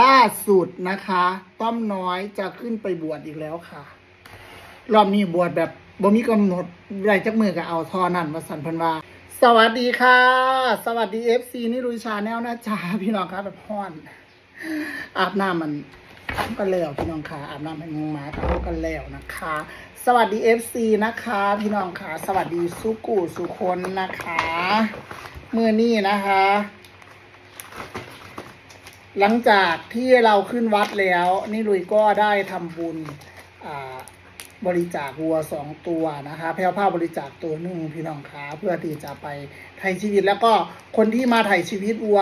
ล่าสุดนะคะ ต้อมน้อยจะขึ้นไปบวชอีกแล้วค่ะ รอบนี้บวชแบบบ่มีกำหนดไรจักมือก็เอาทอนั่นมาสันพันว่าสวัสดีค่ะ สวัสดีเอฟซีนี่ลุยชาแนลนะจ๊ะพี่น้องครับแบบห้อน อาบน้ำมันกันแล้วพี่น้องค่ะอาบน้ำให้งูหมาเขากันแล้วนะคะ สวัสดีเอฟซีนะคะ พี่น้องค่ะ สวัสดีสุกูสุคนนะคะเมื่อนี้นะคะ หลังจากที่เราขึ้นวัดแล้ว นี่ลุยก็ได้ทำบุญบริจาควัวสองตัวนะคะแพลวผ้าบริจาคตัวหนึ่งพี่น้องคะเพื่อที่จะไปไถ่ชีวิต แล้วก็คนที่มาไถ่ชีวิตวัว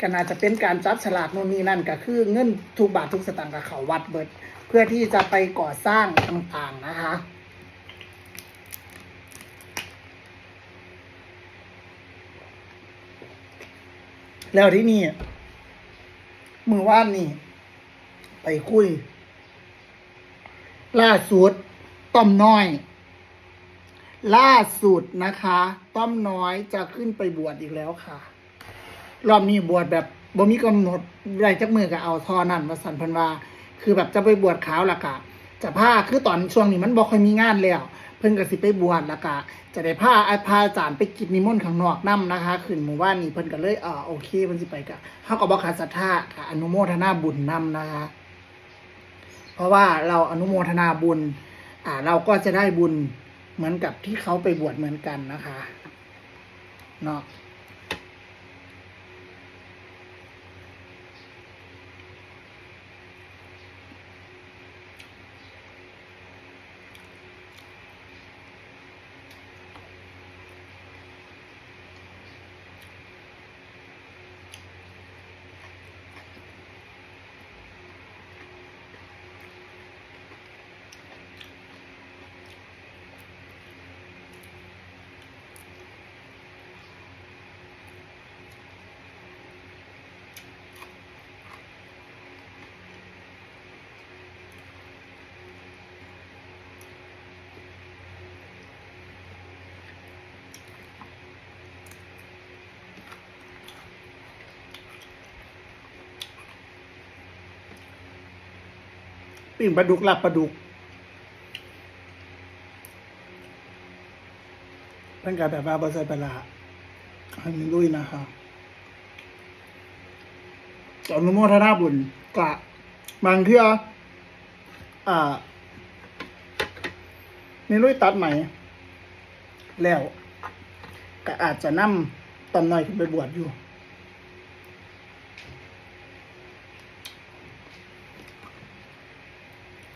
ก็น่าจะเป็นการจับฉลากโน่นนี่นั่นก็คือเงินทุกบาททุกสตางค์กับเขาวัดเบิด เพื่อที่จะไปก่อสร้างต่างๆนะคะแล้วที่นี่ มือว่านนี่ ไปคุย ล่าสุด ต้อมน้อย ล่าสุดนะคะ ต้อมน้อยจะขึ้นไปบวชอีกแล้วค่ะ รอบนี้บวชแบบบ่มีกำหนดไรจักมือก็เอาทอนั่นมาสันพันว่าคือแบบจะไปบวชขาวละกะจะผ้าคือตอนช่วงนี้มันบ่ค่อยมีงานแล้ว เพิ่นก็สิไปบวชและก็จะได้พาอาพาอาจารย์ไปกิจนิมนต์ข้างนอกนํนะคะขึ้นหมู่บ้านนี้เพิ่นก็เลยเออโอเคเพิ่นสิไปก็เฮาก็บ่ขาดศรัทธาก็อนุโมทนาบุญนํนะคะ เพราะว่าเราอนุโมทนาบุญ อ่า เราก็จะได้บุญเหมือนกับที่เขาไปบวชเหมือนกันนะคะเนาะ ปิ่งปลาดุกหลับปลาดุกเพิ่นก็แบบว่าบ่ใส่ปลาร้าให้มันลุยนะคะอนุโมทนาบุญกะบางเทื่ออ่านี่ลุยตัดใหม่ แล้วก็อาจจะนำตำหน่อยขึ้นไปบวชอยู่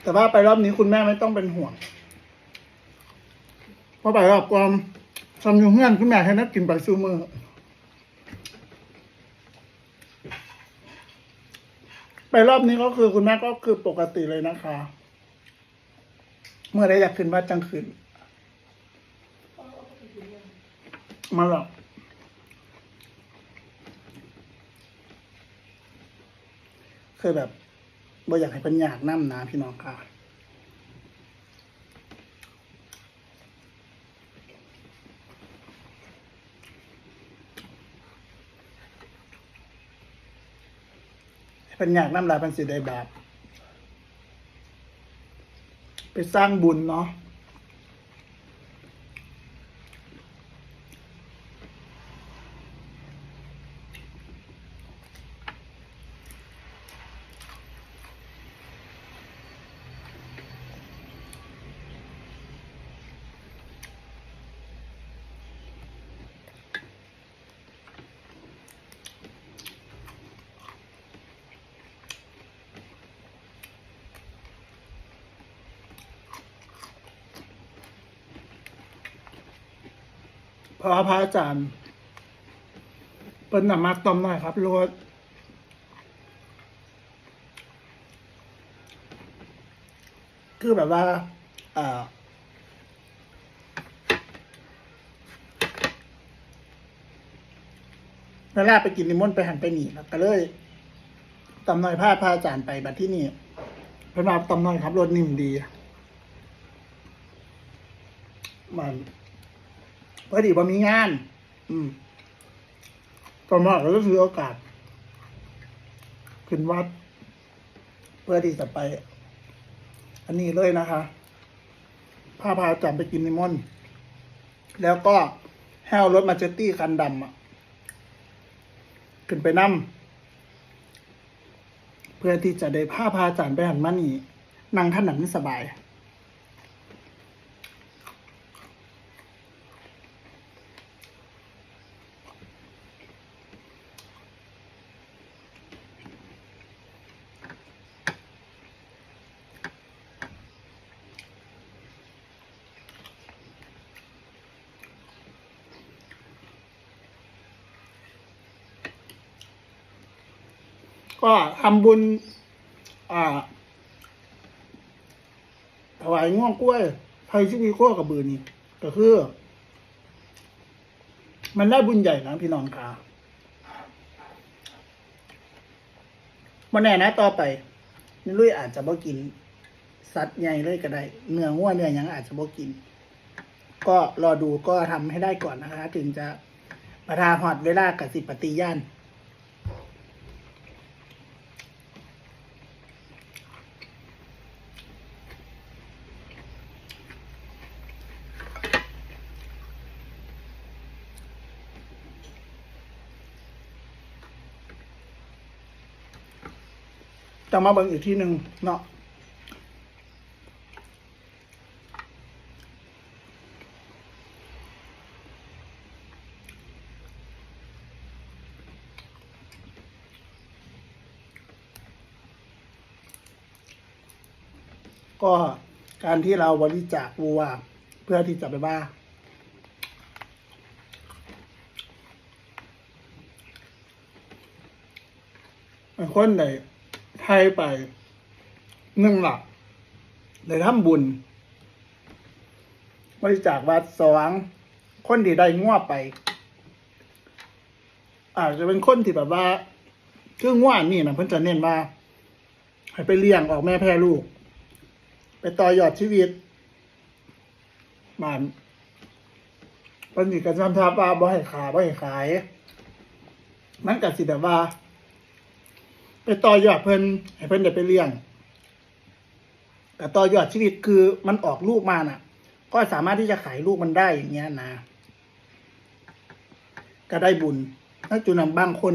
แต่ว่าไปรอบนี้คุณแม่ไม่ต้องเป็นห่วงเพราะไปรอบความทำอยู่เงื่อนคุณแม่ให้นักกินไปซูมือไปรอบนี้ก็คือคุณแม่ก็คือปกติเลยนะคะ เมื่อได้อยากขึ้นวัดจังขึ้นมาหรอกคือแบบ บ่อยากให้เป็นอยากน้ำนะพี่น้องค่ะเป็นอยากน้ำลายเป็นสิได้บบ ไปสร้างบุญเนาะ พระพระอาจารย์ เป็นหนามาตอมหน่อยครับรถคือแบบว่าเอ่อเวลาไปกินนิมนต์ไปหันไปหนีแล้วก็เลยตำหน่อยพาพระอาจารย์ไปบัดที่นี่เพิ่นมาตำหน่อยครับรถนิ่มดีมัน พอดีว่ามีงาน อืมตอนมาก็ถือโอกาส ขึ้นวัด เพื่อที่จะไป อันนี้เลยนะคะพาพาอาจารย์ไปกินนิมนต์แล้วก็แห้วรถมาเจตตี้คันดำอะ ขึ้นไปนั่เพื่อที่จะได้พาพาอาจารย์ไปหันมานี่นั่งท่านหนังสบาย ก็ทำบุญอ่าถวายง่วงกล้วยไทยชิวีโค้กับบือนี่ก็คือ มันได้บุญใหญ่นะพี่น้องค่ะมันแน่นะต่อไปนี่ลุยอาจจะบ่กิน สัตว์ใหญ่เลยก็ได้เนื้อง่วเนื้อยังอาจจะบ่กิน ก็รอดูก็ทำให้ได้ก่อนนะคะ ถึงจะประทาหอดเวลากับสิปฏิญาณ จะมาเบิ่งอีกที่หนึ่งเนาะก็การที่เราบริจาควัวเพื่อที่จะไปบ้านคนใด ไทยไปหนึ่งหลักได้ทำบุญ บริจาควัดสว่างคนที่ได้ง้อไป อาจจะเป็นคนที่แบบว่าคือง้อนี่นะเพิ่นจะเน้นว่าให้ไปเลี้ยงออกแม่แพร่ลูก ไปต่อยอดชีวิตมันเพิ่นสิกระทำทับว่าบ่ให้ขาบ่ให้ขาย มันก็สิแบบว่า ไปต่อยอดเพิ่นให้เพิ่นได้ไปเลี้ยงแต่ต่อยอดชีวิตคือมันออกลูกมาน่ะ ก็สามารถที่จะขายลูกมันได้อย่างเงี้ยนะก็ได้บุญถ้าจุนำบางคน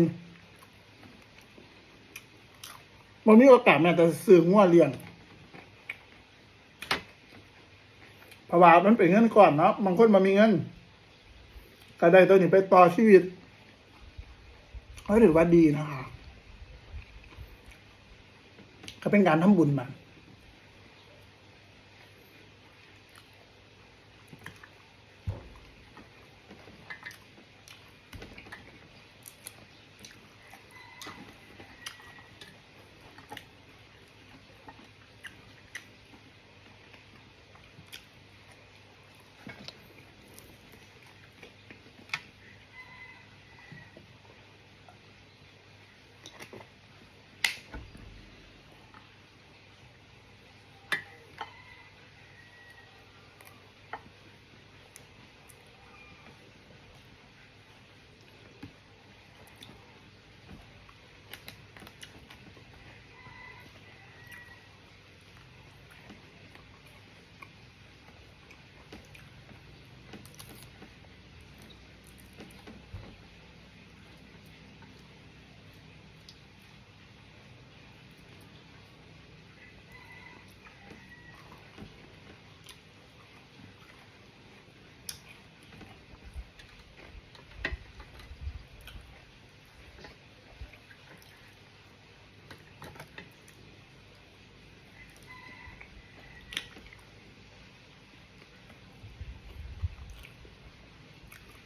มันมีโอกาสแม้แต่ซื้องัวเลี้ยงเพราะว่ามันเป็นเงินก่อนเนาะบางคนมันมีเงินก็ได้ตัวนี้ไปต่อชีวิตก็ถือว่าดีนะคะ ก็เป็นการทำบุญมา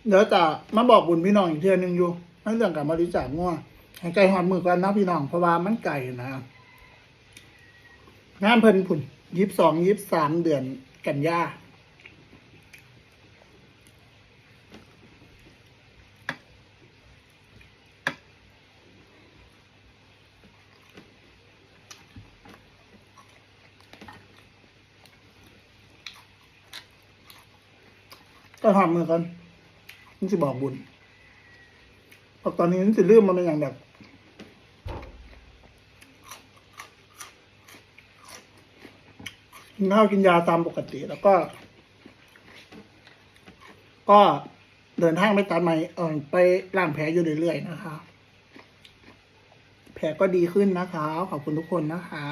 เดี๋ยวจะมาบอกบุญพี่น้องอีกเทื่อนึงอยู่ในเรื่องการบริจาคงัวห้ไก่หอดมือกันนะพี่น้องเพราะว่ามันไก่นะงานเพิ่นผุนยิบสองยิบสามเดือนกันยาก็หอดมือกัน นี่สิบอกบุญบอกตอนนี้นี่สิลืมมันเป็นอย่างแบบกินข้าวกินยาตามปกติ แล้วก็ ก็เดินทางไปตัดใหม่เออไปล้างแผลอยู่เรื่อยๆนะคะ แผลก็ดีขึ้นนะคะ ขอบคุณทุกคนนะคะ